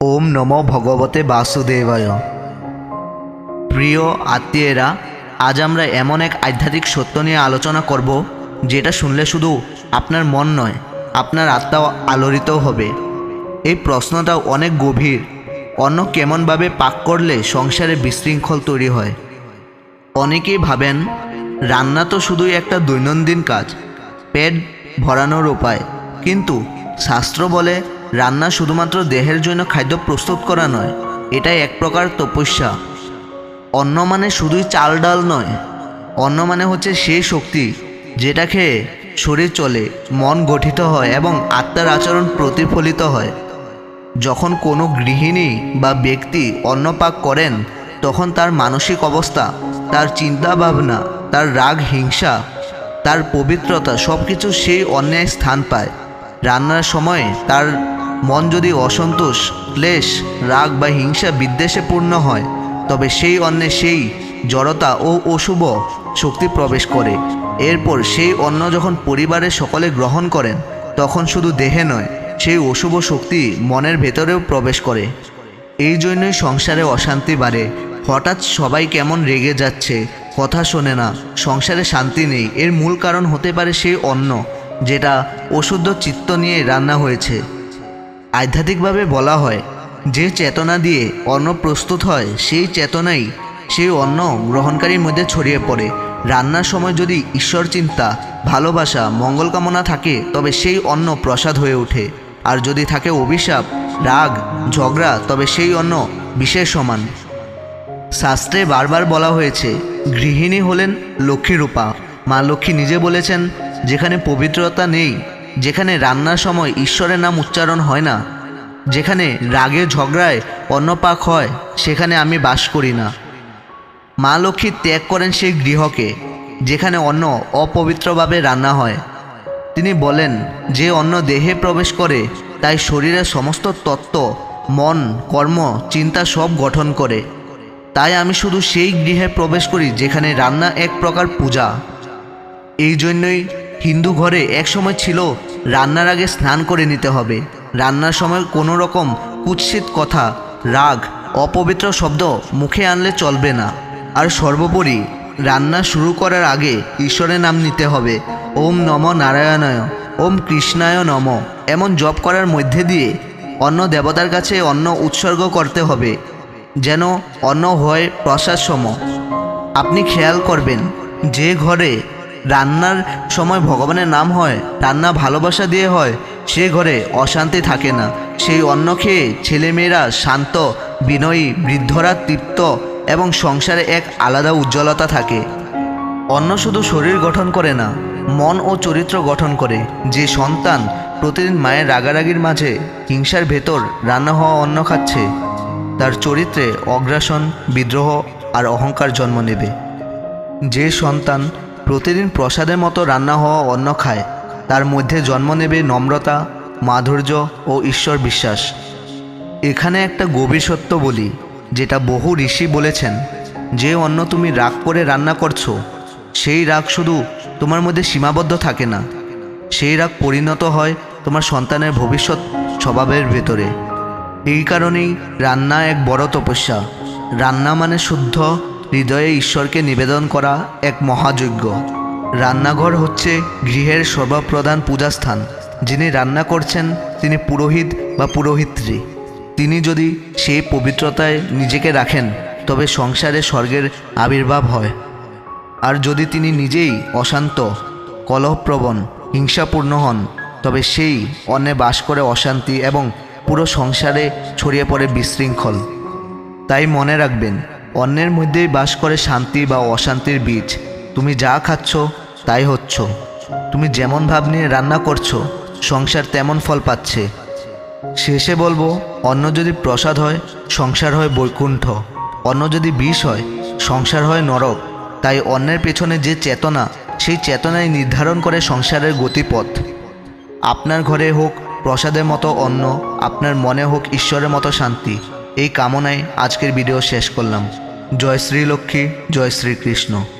ওম নমো ভগবতে বাসুদেবায়। প্রিয় আত্মীয়েরা, আজ আমরা এমন এক আধ্যাত্মিক সত্য নিয়ে আলোচনা করব, যেটা শুনলে শুধু আপনার মন নয়, আপনার আত্মাও আলোড়িত হবে। এই প্রশ্নটা অনেক গভীর, অন্য কেমনভাবে পাক করলে সংসারে বিশৃঙ্খল তৈরি হয়। অনেকেই ভাবেন, রান্না তো শুধুই একটা দৈনন্দিন কাজ, পেট ভরানোর উপায়, কিন্তু শাস্ত্র বলে রান্না শুধুমাত্র দেহের জন্য খাদ্য প্রস্তুত করা নয়, এটাই এক প্রকার তপস্যা। অন্ন মানে শুধুই চাল ডাল নয়, অন্ন মানে হচ্ছে সেই শক্তি যেটা খেয়ে শরীর চলে, মন গঠিত হয় এবং আত্মার আচরণ প্রতিফলিত হয়। যখন কোনো গৃহিণী বা ব্যক্তি অন্নপাক করেন, তখন তার মানসিক অবস্থা, তার চিন্তা ভাবনা তার রাগ, হিংসা, তার পবিত্রতা সব কিছু সেই অন্যায় স্থান পায়। রান্নার সময় তার মন যদি অসন্তোষ, ক্লেশ, রাগ বা হিংসা বিদ্বেষে পূর্ণ হয়, তবে সেই অন্নে সেই জড়তা ও অশুভ শক্তি প্রবেশ করে। এরপর সেই অন্ন যখন পরিবারের সকলে গ্রহণ করেন, তখন শুধু দেহে নয়, সেই অশুভ শক্তি মনের ভেতরেও প্রবেশ করে। এই জন্যই সংসারে অশান্তি বাড়ে। হঠাৎ সবাই কেমন রেগে যাচ্ছে, কথা শোনে না, সংসারে শান্তি নেই, এর মূল কারণ হতে পারে সেই অন্ন, যেটা অশুদ্ধ চিত্ত নিয়ে রান্না হয়েছে। আধ্যাত্মিকভাবে বলা হয়, যে চেতনা দিয়ে অন্ন প্রস্তুত হয়, সেই চেতনাই সেই অন্ন গ্রহণকারীর মধ্যে ছড়িয়ে পড়ে। রান্নার সময় যদি ঈশ্বর চিন্তা, ভালোবাসা, মঙ্গল কামনা থাকে, তবে সেই অন্ন প্রসাদ হয়ে ওঠে। আর যদি থাকে অভিশাপ, রাগ, ঝগড়া, তবে সেই অন্ন বিশেষ সমান। শাস্ত্রে বারবার বলা হয়েছে, গৃহিণী হলেন লক্ষ্মীরূপা। মা লক্ষ্মী নিজে বলেছেন, যেখানে পবিত্রতা নেই যেখানে রান্নার সময় ঈশ্বরের নাম উচ্চারণ হয় না, যেখানে রাগে ঝগড়ায় অন্নপাক হয়, সেখানে আমি বাস করি না। মা লক্ষ্মী ত্যাগ করেন সেই গৃহকে, যেখানে অন্ন অপবিত্রভাবে রান্না হয়। তিনি বলেন, যে অন্ন দেহে প্রবেশ করে, তাই শরীরের সমস্ত তত্ত্ব, মন, কর্ম, চিন্তা সব গঠন করে। তাই আমি শুধু সেই গৃহে প্রবেশ করি, যেখানে রান্না এক প্রকার পূজা। এই জন্যই হিন্দু ঘরে এক সময় ছিল রান্নার আগে স্নান করে নিতে হবে। রান্নার সময় কোনো রকম কুৎসিত কথা, রাগ, অপবিত্র শব্দ মুখে আনলে চলবে না। আর সর্বোপরি, রান্না শুরু করার আগে ঈশ্বরের নাম নিতে হবে। ওম নম নারায়ণায়, ওম কৃষ্ণায় নম। এমন জপ করার মধ্যে দিয়ে অন্য দেবতার কাছে অন্ন উৎসর্গ করতে হবে, যেন অন্ন হয় প্রসাদ সম। আপনি খেয়াল করবেন, যে ঘরে রান্নার সময় ভগবানের নাম হয়, রান্না ভালোবাসা দিয়ে হয়, সে ঘরে অশান্তি থাকে না। সেই অন্ন খেয়ে ছেলেমেয়েরা শান্ত, বিনয়ী, বৃদ্ধরা তৃপ্ত এবং সংসারে এক আলাদা উজ্জ্বলতা থাকে। অন্ন শুধু শরীর গঠন করে না, মন ও চরিত্র গঠন করে। যে সন্তান প্রতিদিন মায়ের রাগারাগির মাঝে হিংসার ভেতর রান্না হওয়া অন্ন খাচ্ছে, তার চরিত্রে অগ্রাসন, বিদ্রোহ আর অহংকার জন্ম নেবে। যে সন্তান প্রতিদিন প্রসাদের মতো রান্না হওয়া অন্ন খায়। তার মধ্যে জন্ম নেবে নম্রতা, মাধুর্য ও ঈশ্বর বিশ্বাস। এখানে একটা গভীর সত্য বলি, যেটা বহু ঋষি বলেছেন, যে অন্ন তুমি রাগ করে রান্না করছ, সেই রাগ শুধু তোমার মধ্যে সীমাবদ্ধ থাকে না। সেই রাগ পরিণত হয় তোমার সন্তানের ভবিষ্যৎ স্বভাবের ভেতরে। এই কারণেই রান্না এক বড় তপস্যা। রান্না মানে শুদ্ধ হৃদয়ে ঈশ্বরকে নিবেদন করা এক মহাযজ্ঞ। রান্নাঘর হচ্ছে গৃহের সর্বপ্রধান পূজাস্থান। যিনি রান্না করছেন, তিনি পুরোহিত বা পুরোহিত্রী। তিনি যদি সেই পবিত্রতায় নিজেকে রাখেন, তবে সংসারে স্বর্গের আবির্ভাব হয়। আর যদি তিনি নিজেই অশান্ত, কলহপ্রবণ, হিংসাপূর্ণ হন, তবে সেই অন্যে বাস করে অশান্তি এবং পুরো সংসারে ছড়িয়ে পড়ে বিশৃঙ্খল। তাই মনে রাখবেন অন্যের মধ্যেই বাস করে শান্তি বা অশান্তির বীজ। তুমি যা খাচ্ছ, তাই হচ্ছ। তুমি যেমন ভাব নিয়ে রান্না করছ, সংসার তেমন ফল পাচ্ছে। শেষে বলব অন্য যদি প্রসাদ হয়, সংসার হয় বৈকুণ্ঠ। অন্য যদি বিষ হয়, সংসার হয় নরক। তাই অন্যের পেছনে যে চেতনা, সেই চেতনাই নির্ধারণ করে সংসারের গতিপথ। আপনার ঘরে হোক প্রসাদের মতো অন্ন, আপনার মনে হোক ঈশ্বরের মতো শান্তি। এই কামনায় আজকের ভিডিও শেষ করলাম। জয় শ্রী লক্ষ্মী জয় শ্রীকৃষ্ণ।